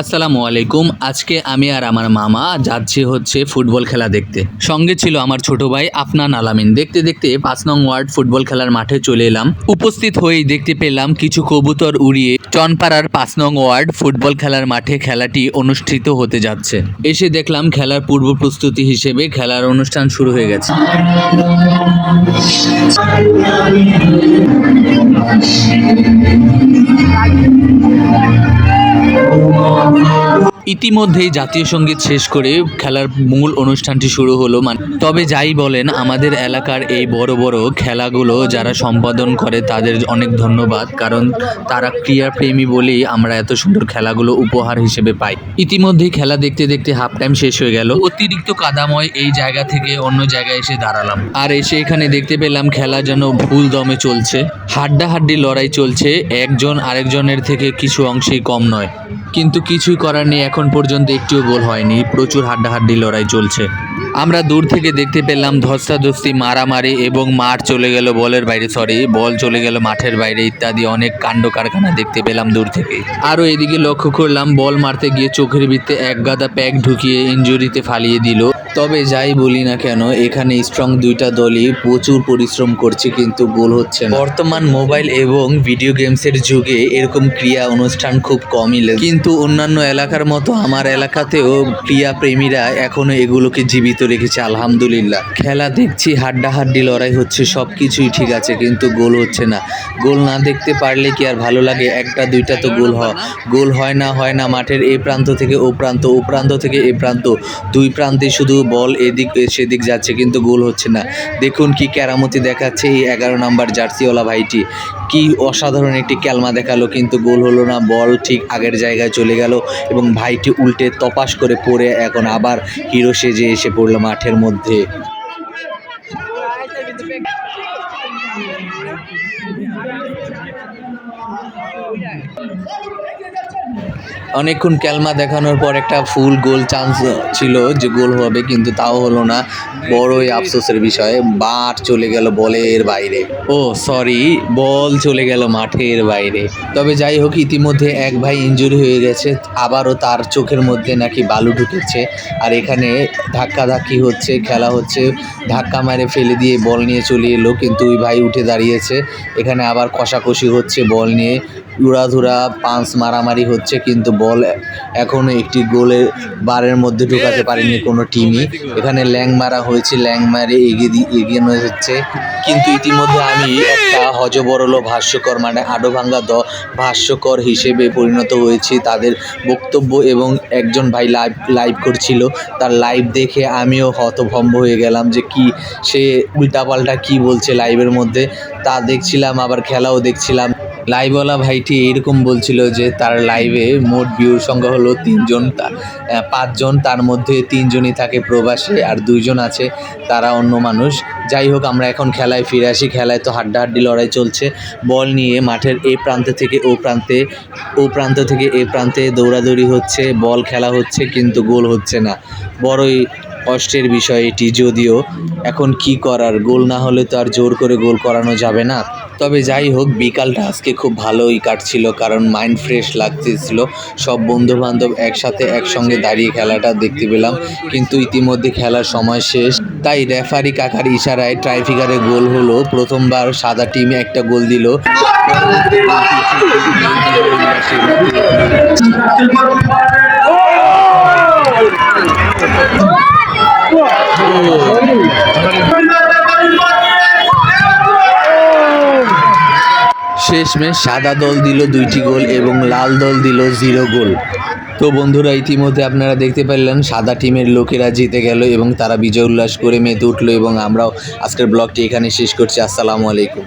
আসসালামু আলাইকুম। আজকে আমি আর আমার মামা যাচ্ছি হচ্ছে ফুটবল খেলা দেখতে। সঙ্গে ছিল আমার ছোট ভাই আফনান আলামিন। দেখতে দেখতে পাঁচ নং ওয়ার্ড ফুটবল খেলার মাঠে চলে এলাম। উপস্থিত হয়েই দেখতে পেলাম কিছু কবুতর উড়িয়ে চনপাড়ার পাঁচ নং ওয়ার্ড ফুটবল খেলার মাঠে খেলাটি অনুষ্ঠিত হতে যাচ্ছে। এসে দেখলাম খেলার পূর্ব প্রস্তুতি হিসেবে খেলার অনুষ্ঠান শুরু হয়ে গেছে। 我们。ইতিমধ্যেই জাতীয় সংগীত শেষ করে খেলার মূল অনুষ্ঠানটি শুরু হলো মানে তবে যাই বলেন, আমাদের এলাকার এই বড় বড় খেলাগুলো যারা সম্পাদন করে তাদের অনেক ধন্যবাদ, কারণ তারা ক্রীড়াপ্রেমী বলেই আমরা এত সুন্দর খেলাগুলো উপহার হিসেবে পাই। ইতিমধ্যেই খেলা দেখতে দেখতে হাফ টাইম শেষ হয়ে গেল। অতিরিক্ত কাদাময় এই জায়গা থেকে অন্য জায়গায় এসে দাঁড়ালাম। আর এসে এখানে দেখতে পেলাম খেলা যেন ভুল দমে চলছে। হাড্ডাহাড্ডি লড়াই চলছে, একজন আরেকজনের থেকে কিছু অংশেই কম নয়। কিন্তু কিছুই করার নেই এখন পর্যন্ত একটিও গোল হয়নি। প্রচুর হাড্ডাহাড্ডি লড়াই চলছে। আমরা দূর থেকে দেখতে পেলাম ধস্তাধস্তি, মারামারি এবং মাঠ চলে গেল বলের বাইরে সরি বল চলে গেল মাঠের বাইরে ইত্যাদি অনেক কাণ্ড কারখানা দেখতে পেলাম দূর থেকে। আরও এদিকে লক্ষ্য করলাম বল মারতে গিয়ে চোখের ভিত্তে এক গাদা প্যাক ঢুকিয়ে ইঞ্জুরিতে ফালিয়ে দিল। তবে যাই বলি না কেন, এখানে স্ট্রং দুইটা দলই প্রচুর পরিশ্রম করছে কিন্তু গোল হচ্ছে না। বর্তমান মোবাইল এবং ভিডিও গেমসের যুগে এরকম ক্রিয়া অনুষ্ঠান খুব কমই কিন্তু অন্যান্য এলাকার মতো আমার এলাকাতেও ক্রিয়া প্রেমীরা এখনও এগুলোকে জীবিত রেখেছে, আলহামদুলিল্লাহ। খেলা দেখছি, হাড্ডাহাড্ডি লড়াই হচ্ছে সব কিছুই ঠিক আছে, কিন্তু গোল হচ্ছে না। গোল না দেখতে পারলে কি আর ভালো লাগে? একটা, দুইটা তো গোল হয়। গোল হয় না হয় না, মাঠের এই প্রান্ত থেকে ও প্রান্ত ও প্রান্ত থেকে এ প্রান্ত। দুই প্রান্তে শুধু বল এদিক, সেদিক যাচ্ছে, কিন্তু গোল হচ্ছে না। দেখুন কি কেরামতি দেখাচ্ছে এই এগারো নাম্বার জার্সিওয়ালা ভাইটি। কি অসাধারণ একটি ক্যালমা দেখাল, কিন্তু গোল হলো না, বল ঠিক আগের জায়গায় চলে গেল এবং ভাইটি উল্টে তপাস করে পড়ে, এখন আবার হিরো সেজে এসে পড়ল মাঠের মধ্যে। অনেকক্ষণ ক্যালমা দেখানোর পর একটা ফুল গোল চান্স ছিল যে গোল হবে, কিন্তু তাও হলো না। বড়ই আফসোসের বিষয় বার চলে গেল বলের বাইরে। ও সরি বল চলে গেল মাঠের বাইরে। তবে যাই হোক, ইতিমধ্যে এক ভাই ইনজুরি হয়ে গেছে, আবারও তার চোখের মধ্যে নাকি বালু ঢুকেছে। আর এখানে ধাক্কাধাক্কি হচ্ছে, খেলা হচ্ছে, ধাক্কা মারে ফেলে দিয়ে বল নিয়ে চলে এলো, কিন্তু ওই ভাই উঠে দাঁড়িয়েছে। এখানে আবার কষাকষি হচ্ছে বল নিয়ে। উড়াধুরা পাঁচ মারামারি হচ্ছে কিন্তু বল এখনও একটি গোলের বারের মধ্যে ঢুকাতে পারেনি কোনো টিমই এখানে ল্যাং মারা হয়েছে ল্যাং মারে এগিয়ে এগিয়ে নিয়ে হচ্ছে কিন্তু ইতিমধ্যে আমি একটা হজবরল ভাষ্যকর মানে আডো ভাঙ্গা দ ভাষ্যকর হিসেবে পরিণত হয়েছি। তাদের বক্তব্য এবং একজন ভাই লাইভ লাইভ করছিল। তার লাইভ দেখে আমিও হতভম্ব হয়ে গেলাম যে কি সে উল্টাপাল্টা কি বলছে লাইভের মধ্যে। তা দেখছিলাম আবার খেলাও দেখছিলাম। লাইভওয়ালা ভাইটি এরকম বলছিল যে তার লাইভে মোট ভিউর সংখ্যা হলো তিনজন পাঁচজন, তার মধ্যে তিনজনই থাকে প্রবাসী আর দুইজন আছে তারা অন্য মানুষ। যাই হোক, আমরা এখন খেলায় ফিরে আসি। খেলায় তো হাড্ডাহাড্ডি লড়াই চলছে। বল নিয়ে মাঠের এ প্রান্ত থেকে ও প্রান্তে, ও প্রান্ত থেকে এ প্রান্তে দৌড়াদৌড়ি হচ্ছে, বল খেলা হচ্ছে কিন্তু গোল হচ্ছে না। বড়ই কষ্টের বিষয় এটি, যদিও এখন কি করার? গোল না হলে তো আর জোর করে গোল করানো যাবে না। তবে যাই হোক, বিকালটা আজকে খুব ভালোই কাটছিল কারণ মাইন্ড ফ্রেশ লাগতেছিল। সব বন্ধু বান্ধব একসাথে একসঙ্গে দাঁড়িয়ে খেলাটা দেখতে পেলাম, কিন্তু ইতিমধ্যে খেলার সময় শেষ। তাই রেফারি কাকার ইশারায় ট্রাইফিকারে গোল হলো। প্রথমবার সাদা টিমে একটা গোল দিল। শেষমেশ সাদা দল দিল দুইটি গোল এবং লাল দল দিল জিরো গোল। তো বন্ধুরা, ইতিমধ্যে আপনারা দেখতে পারলেন সাদা টিমের লোকেরা জিতে গেল এবং তারা বিজয় উল্লাস করে মেতে উঠল এবং আমরাও আজকের ব্লগটি এখানে শেষ করছি। আসসালামু আলাইকুম।